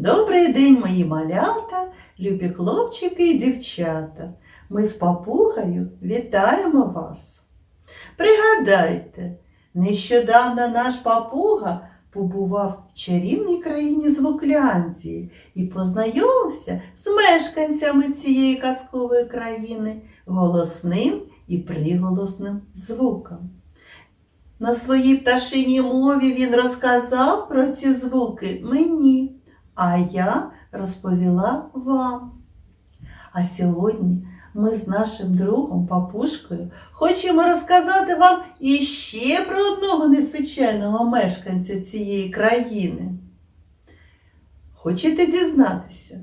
Добрий день, мої малята, любі хлопчики і дівчата. Ми з папугою вітаємо вас. Пригадайте, нещодавно наш папуга побував в чарівній країні Звукляндії і познайомився з мешканцями цієї казкової країни голосним і приголосним звуком. На своїй пташиній мові він розказав про ці звуки мені, а я розповіла вам. А сьогодні ми з нашим другом Папушкою хочемо розказати вам іще про одного незвичайного мешканця цієї країни. Хочете дізнатися?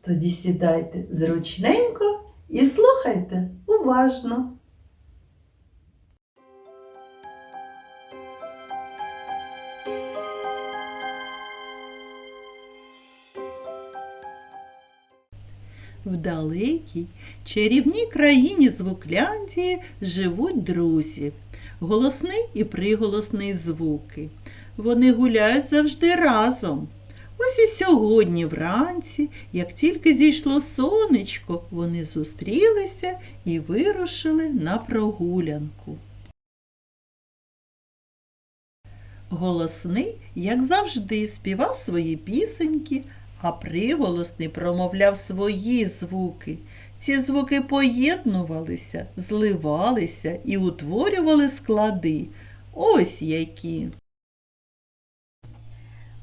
Тоді сідайте зручненько і слухайте уважно. Далекій чарівній країні Звукляндії живуть друзі, голосний і приголосний звуки. Вони гуляють завжди разом. Ось і сьогодні вранці, як тільки зійшло сонечко, вони зустрілися і вирушили на прогулянку. Голосний, як завжди, співав свої пісеньки, а приголосний промовляв свої звуки. Ці звуки поєднувалися, зливалися і утворювали склади. Ось які.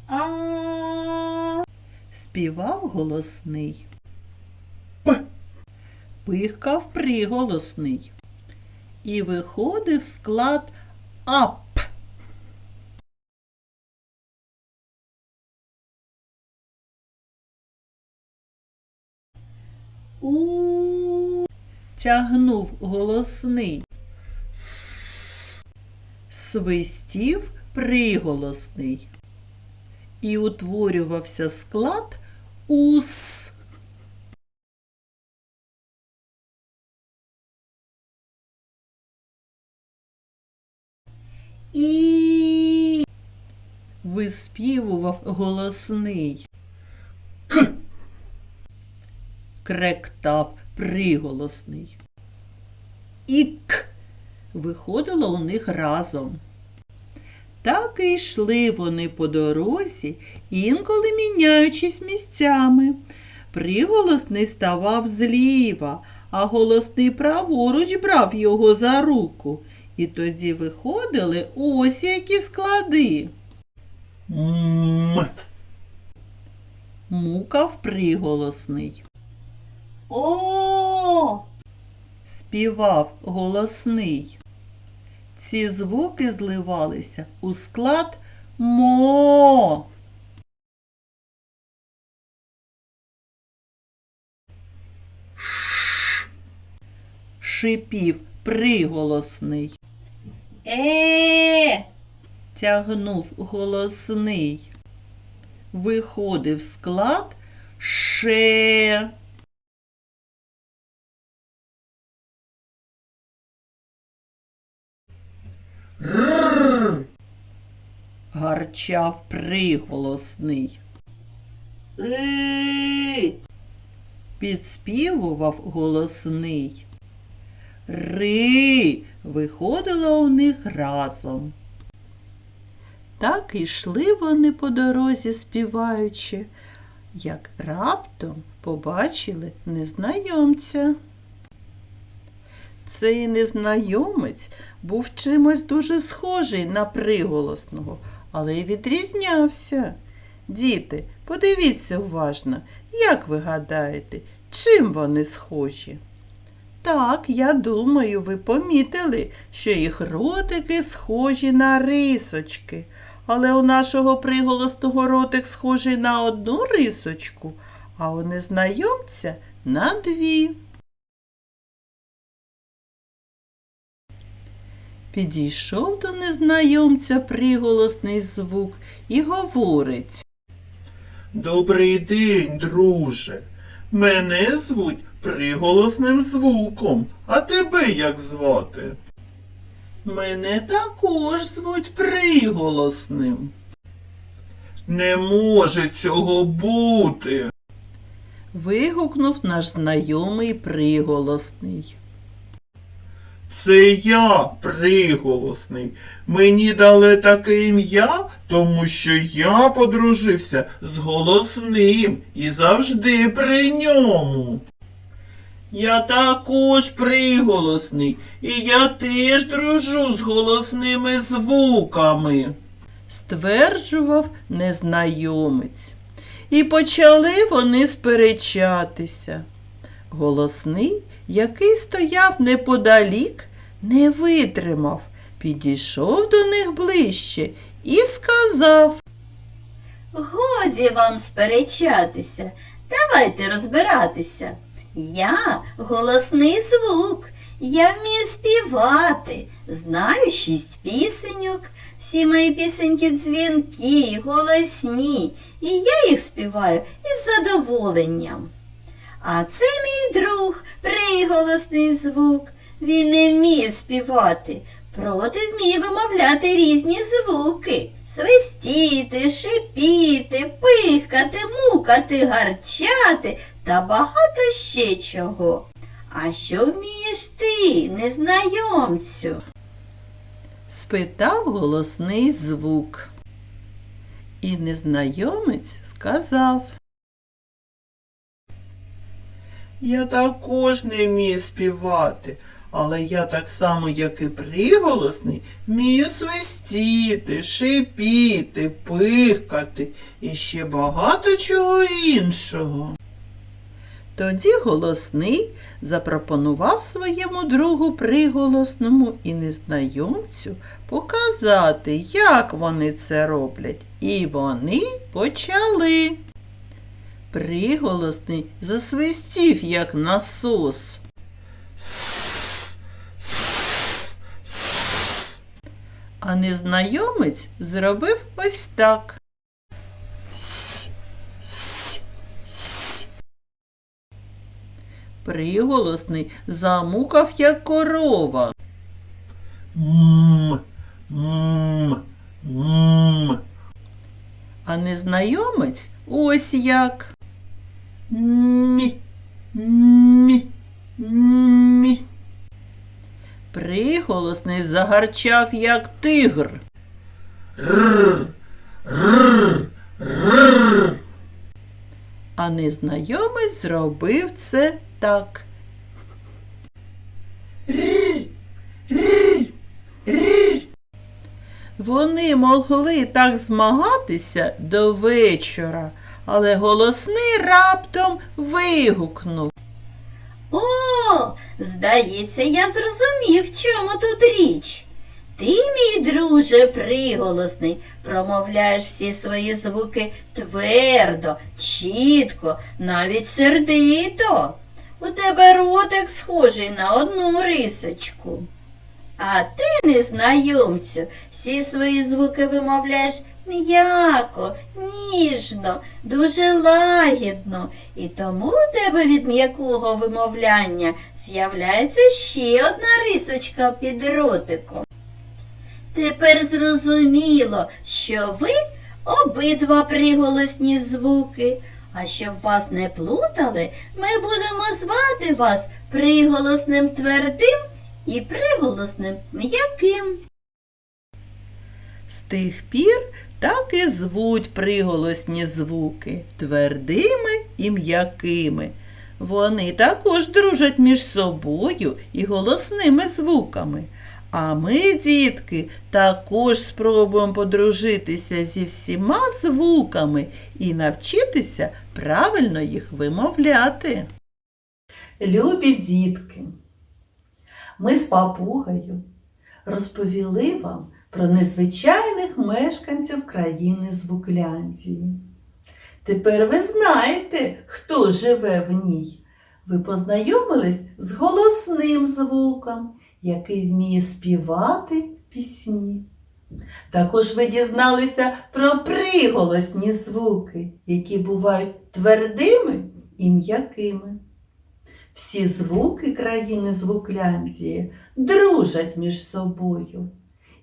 А співав голосний. П. Пихкав приголосний. І виходив склад ап. У тягнув голосний. С свистів приголосний. І утворювався склад ус. І виспівував голосний. Кректав приголосний. Ік виходило у них разом. Так і йшли вони по дорозі, інколи міняючись місцями. Приголосний ставав зліва, а голосний праворуч брав його за руку. І тоді виходили ось які склади. М. Мукав приголосний. О! співав голосний. Ці звуки зливалися у склад мо. Шипів приголосний. Е. Тягнув голосний. Виходив склад ше. Гарчав приголосний. И. Підспівував голосний. Ри виходило у них разом. Так і йшли вони по дорозі, співаючи, як раптом побачили незнайомця. Цей незнайомець був чимось дуже схожий на приголосного, але й відрізнявся. Діти, подивіться уважно, як ви гадаєте, чим вони схожі? Так, я думаю, ви помітили, що їх ротики схожі на рисочки, але у нашого приголосного ротик схожий на одну рисочку, а у незнайомця на дві. Підійшов до незнайомця приголосний звук і говорить. Добрий день, друже. Мене звуть приголосним звуком. А тебе як звати? Мене також звуть приголосним. Не може цього бути. Вигукнув наш знайомий приголосний. Це я приголосний. Мені дали таке ім'я, тому що я подружився з голосним і завжди при ньому. Я також приголосний, і я теж дружу з голосними звуками. Стверджував незнайомець. І почали вони сперечатися. Голосний, який стояв неподалік, не витримав, підійшов до них ближче і сказав Годі вам сперечатися, давайте розбиратися. Я голосний звук, я вмію співати, знаю шість пісеньок, всі мої пісеньки дзвінкі, голосні, і я їх співаю із задоволенням. А це мій друг, приголосний звук. Він не вміє співати, проте вміє вимовляти різні звуки. Свистіти, шипіти, пихкати, мукати, гарчати та багато ще чого. А що вмієш ти, незнайомцю? спитав голосний звук. І незнайомець сказав. Я також не вмію співати, але я так само, як і приголосний, вмію свистіти, шипіти, пихкати і ще багато чого іншого. Тоді голосний запропонував своєму другу приголосному і незнайомцю показати, як вони це роблять. І вони почали. Приголосний засвистів, як насос. С, с, с. А незнайомець зробив ось так. Приголосний замукав, як корова. М, м, м. А незнайомець ось як. Мі, мі, мі. Приголосний загарчав, як тигр. Р. А незнайомець зробив це так. Вони могли так змагатися до вечора, але голосний раптом вигукнув. О, здається, я зрозумів, в чому тут річ. Ти, мій друже приголосний, промовляєш всі свої звуки твердо, чітко, навіть сердито. У тебе ротик схожий на одну рисочку. А ти, незнайомцю, всі свої звуки вимовляєш м'яко, ніжно, дуже лагідно, і тому у тебе від м'якого вимовляння з'являється ще одна рисочка під ротиком. Тепер зрозуміло, що ви обидва приголосні звуки. А щоб вас не плутали, ми будемо звати вас приголосним твердим і приголосним м'яким. З тих пір так і звуть приголосні звуки твердими і м'якими. Вони також дружать між собою і голосними звуками. А ми, дітки, також спробуємо подружитися зі всіма звуками і навчитися правильно їх вимовляти. Любі дітки, ми з папугою розповіли вам про незвичайних мешканців країни Звукляндії. Тепер ви знаєте, хто живе в ній. Ви познайомились з голосним звуком, який вміє співати пісні. Також ви дізналися про приголосні звуки, які бувають твердими і м'якими. Всі звуки країни Звукляндії дружать між собою,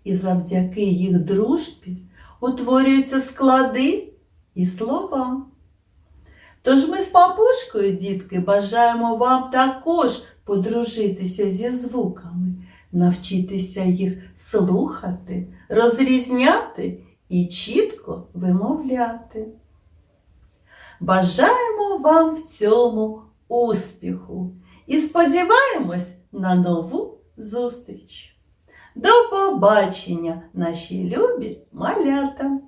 і завдяки їх дружбі утворюються склади і слова. Тож ми з папушкою, дітки, бажаємо вам також подружитися зі звуками, навчитися їх слухати, розрізняти і чітко вимовляти. Бажаємо вам в цьому успіху і сподіваємось на нову зустріч. До побачення, наші любі малята!